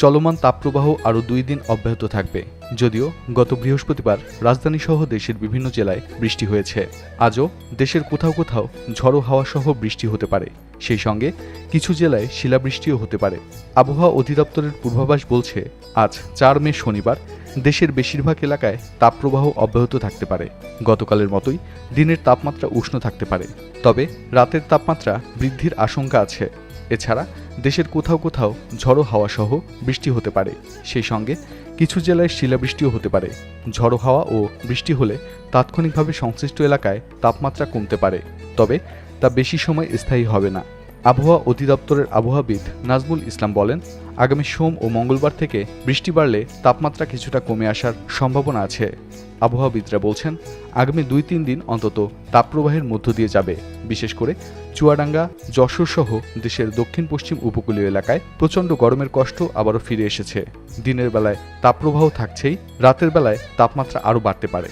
চলমান তাপপ্রবাহ আরও দুই দিন অব্যাহত থাকবে, যদিও গত বৃহস্পতিবার রাজধানীসহ দেশের বিভিন্ন জেলায় বৃষ্টি হয়েছে। আজও দেশের কোথাও কোথাও ঝড়ো হাওয়া সহ বৃষ্টি হতে পারে। সেই সঙ্গে কিছু জেলায় শিলাবৃষ্টিও হতে পারে। আবহাওয়া অধিদপ্তরের পূর্বাভাস বলছে, আজ চার মে শনিবার দেশের বেশিরভাগ এলাকায় তাপপ্রবাহ অব্যাহত থাকতে পারে। গতকালের মতোই দিনের তাপমাত্রা উষ্ণ থাকতে পারে। তবে রাতের তাপমাত্রা বৃদ্ধির আশঙ্কা আছে। এছাড়া দেশের কোথাও কোথাও ঝড়ো হাওয়া সহ বৃষ্টি হতে পারে। সেই সঙ্গে কিছু জেলায় শিলাবৃষ্টিও হতে পারে। ঝড়ো হাওয়া ও বৃষ্টি হলে তাৎক্ষণিকভাবে সংশ্লিষ্ট এলাকায় তাপমাত্রা কমতে পারে, তবে তা বেশি সময় স্থায়ী হবে না। আবহাওয়া অধিদপ্তরের আবহাওয়াবিদ নাজমুল ইসলাম বলেন, আগামী সোম ও মঙ্গলবার থেকে বৃষ্টি বাড়লে তাপমাত্রা কিছুটা কমে আসার সম্ভাবনা আছে। আবহাওয়াবিদরা বলছেন, আগামী দুই তিন দিন অন্তত তাপপ্রবাহের মধ্য দিয়ে যাবে। বিশেষ করে চুয়াডাঙ্গা, যশোর সহ দেশের দক্ষিণ পশ্চিম উপকূলীয় এলাকায় প্রচণ্ড গরমের কষ্ট আবারও ফিরে এসেছে। দিনের বেলায় তাপপ্রবাহ থাকছেই, রাতের বেলায় তাপমাত্রা আরও বাড়তে পারে।